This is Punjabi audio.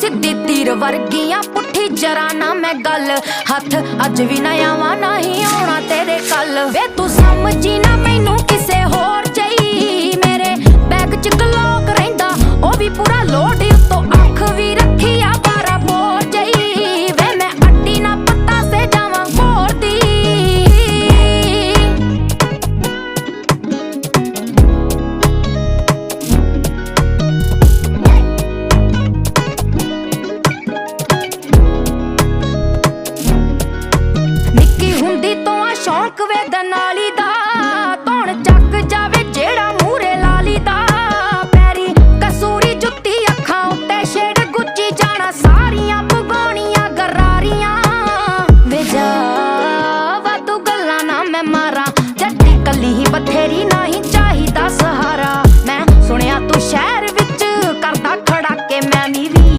ਸਿੱਧੀ ਤੀਰ ਵਰਗੀਆਂ ਪੁੱਠੀ ਜਰਾ ਨਾ ਮੈਂ ਗੱਲ। ਹੱਥ ਅੱਜ ਵੀ ਨਾ ਆਵਾਂ ਨਹੀਂ ਆਉਣਾ ਤੇਰੇ ਕੱਲ ਵੇ ਤੂੰ ਸਮਝੀ ਨਾ ਮੈਨੂੰ నాకు వేదనా